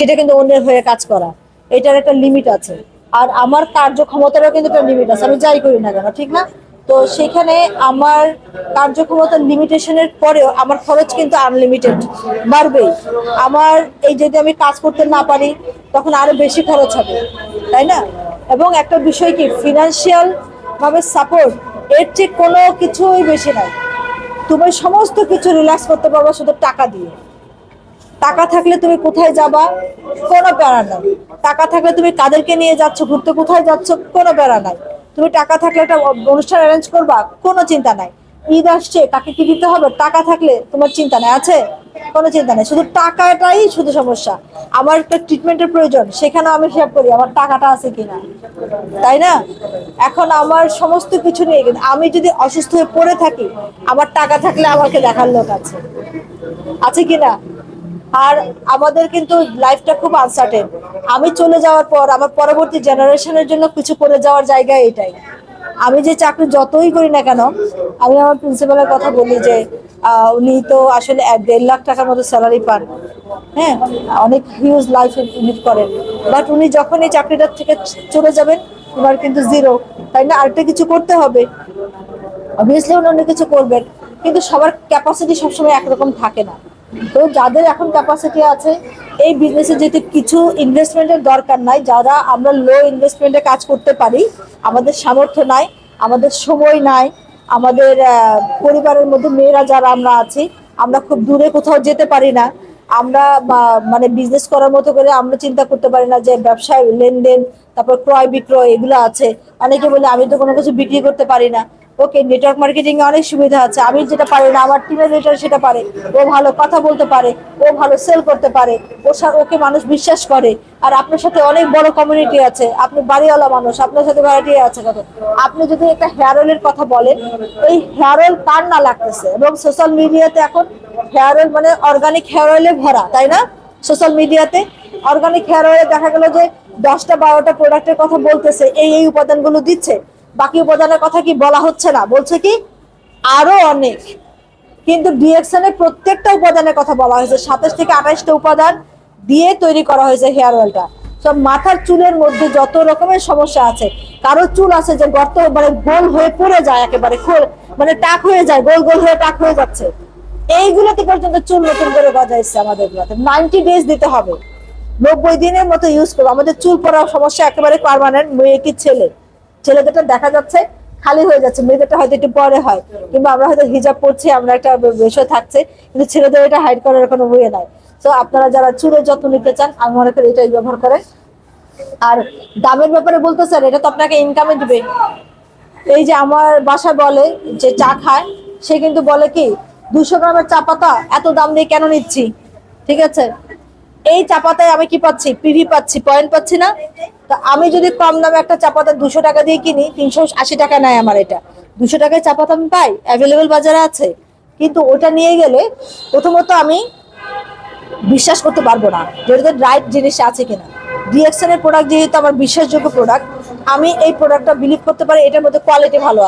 সেটা কিন্তু অন্যের হয়ে কাজ করা। এটার একটা লিমিট আছে। আর আমার কার্যক্ষমতারও কিন্তু একটা লিমিট আছে। আমি যাই করি না কেন, ঠিক না? তো সেখানে আমার কার্যক্ষমতার লিমিটেশনের পরেও আমার খরচ কিন্তু আনলিমিটেড বাড়বেই। আমার এই যদি আমি কাজ করতে না পারি, তখন আরও বেশি খরচ হবে, তাই না? এবং একটা বিষয় কি ফিনান্সিয়াল ভাবে সাপোর্ট এর চেয়ে কোনো কিছুই বেশি নাই তুমি সমস্ত কিছু রিল্যাক্স করতে পারবা শুধু টাকা দিয়ে। টাকা থাকলে তুমি কোথায় যাবা? কোনো প্যারা নাই। টাকা থাকলে তুমি কাদেরকে নিয়ে যাচ্ছ, ঘুরতে কোথায় যাচ্ছ, কোনো প্যারা নাই। তুমি টাকা থাকলে একটা অনুষ্ঠান অ্যারেঞ্জ করবা, কোনো চিন্তা নাই। ঈদ আসছে, কাকে কি দিতে হবে? টাকা থাকলে তোমার চিন্তা নাই। আছে? কোনো চিন্তা নেই। শুধু টাকাটাই শুধু সমস্যা। আমার একটা ট্রিটমেন্টের প্রয়োজন, সেখানেও আমি হিসাব করি আমার টাকাটা আছে কিনা। তাই না? এখন আমার সমস্ত কিছু নিয়ে কিন্তু আমি যদি অসুস্থ হয়ে পড়ে থাকি, আমার টাকা থাকলে আমাকে দেখার লোক আছে। আছে কিনা? আর আমাদের কিন্তু লাইফটা খুব আনসার্টেন আমি চলে যাওয়ার পর, আমার পরবর্তী জেনারেশনের জন্য কিছু করে যাওয়ার জায়গা এটাই। আমি যে চাকরি যতই করি না কেন, আমি আমার প্রিন্সিপালের কথা বলি যে উনি তো আসলে এক দেড় লাখ টাকার মতো স্যালারি পান। হ্যাঁ অনেক হিউজ লাইফ লিড করেন। বাট উনি যখন এই চাকরিটা থেকে চলে যাবেন ওনার কিন্তু জিরো তাই না? আরেকটা কিছু করতে হবে। অবভিয়াসলি উনি অন্য কিছু করবেন। কিন্তু সবার ক্যাপাসিটি সবসময় একরকম থাকে না। তো যাদের এখন ক্যাপাসিটি আছে, এই বিজনেসে যেহেতু কিছু ইনভেস্টমেন্টের দরকার নাই, যারা আমরা লো ইনভেস্টমেন্টে কাজ করতে পারি, আমাদের সামর্থ্য নাই, আমাদের সময় নাই, আমাদের পরিবারের মধ্যে মেয়েরা যারা আমরা আছি, আমরা খুব দূরে কোথাও যেতে পারি না। আমরা মানে বিজনেস করার মতো করে আমরা চিন্তা করতে পারি না যে ব্যবসায় লেনদেন, তারপর ক্রয় বিক্রয় এগুলো আছে। অনেকে বলে, আমি তো কোনো কিছু বিক্রি করতে পারি না। ওকে নেটওয়ার্ক মার্কেটিং এ অনেক সুবিধা আছে। আমি যেটা পারি না, আমার টিমের লিডার সেটা পারে। ও ভালো কথা বলতে পারে, ও ভালো সেল করতে পারে, ও ওকে মানুষ বিশ্বাস করে। আর আপনার সাথে অনেক বড় কমিউনিটি আছে। আপনি বাড়িওয়ালা মানুষ, আপনার সাথে ভ্যারাইটি আছে কত আপনি যদি একটা হেয়ার অয়েলের কথা বলেন, এই হেয়ার কার না লাগতেছে? এবং সোশ্যাল মিডিয়াতে এখন হেয়ার মানে অর্গানিক হেয়ার অয়েলে ভরা, তাই না? সোশ্যাল মিডিয়াতে অর্গানিক হেয়ার অয়েলে দেখা গেল যে দশটা, বারোটা প্রোডাক্টের কথা বলতেছে, এই এই উপাদানগুলো দিচ্ছে। বাকি উপাদানের কথা কি বলা হচ্ছে না? বলছে কি, আরও অনেক। কিন্তু ডিএক্সএন এর প্রত্যেকটা উপাদানের কথা বলা হয়েছে। সাতাশ থেকে আঠাশটা উপাদান দিয়ে তৈরি করা হয়েছে হেয়ার অয়েলটা। সব মাথার চুলের মধ্যে যত রকমের সমস্যা আছে, কারও চুল আছে যে গর্ত মানে গোল হয়ে পড়ে যায় একেবারে মানে টাক হয়ে যায়, গোল গোল হয়ে টাক হয়ে যাচ্ছে। এইগুলোতে পর্যন্ত চুল নতুন করে গজাইছে আমাদের গুলোতে নাইনটি ডেজ দিতে হবে। নব্বই দিনের মতো ইউজ করব। আমাদের চুল পড়ার সমস্যা একেবারে পারমানেন্ট মেয়ে কি ছেলে? ছেলেদেরটা দেখা যাচ্ছে খালি হয়ে যাচ্ছে, মেয়েদেরটা হয়তো একটু পরে হয়, কিংবা আমরা হয়তো হিজাব পড়ছি আমরা একটা বিষয় থাকছে, কিন্তু ছেলেদের এটা হাইড করার কোনো ওয়ে নাই। তো আপনারা যারা চুলের যত্ন নিতে চান, আমি মনে করি এটাই ব্যবহার করেন। আর দামের ব্যাপারে বলতে স্যার এটা তো আপনাকে ইনকামে দিবে। এই যে আমার বাসা বলে যে চা খায়, সে কিন্তু বলে কি, দুশো গ্রামের চা পাতা, এত দাম দিয়ে কেন নিচ্ছি? ঠিক আছে? এই চা পাতায় আমি কি পাচ্ছি? পিভি পাচ্ছি পয়েন্ট পাচ্ছি না। তো আমি যদি কম দামে একটা চা পাতা দুশো টাকা দিয়ে কিনি, তিনশো আশি টাকা নেয় আমার এটা। দুশো টাকায় চা পাতা আমি পাই অ্যাভেলেবেল বাজারে আছে। কিন্তু ওটা নিয়ে গেলে প্রথমত আমি বিশ্বাস করতে পারব না, যে ওটাতে রাইট জিনিস আছে কিনা। ডিএক্সএন এর প্রোডাক্ট যেহেতু আমার বিশ্বাসযোগ্য প্রোডাক্ট আমি এই প্রোডাক্টটা বিলিভ করতে পারি, এটার মধ্যে কোয়ালিটি ভালো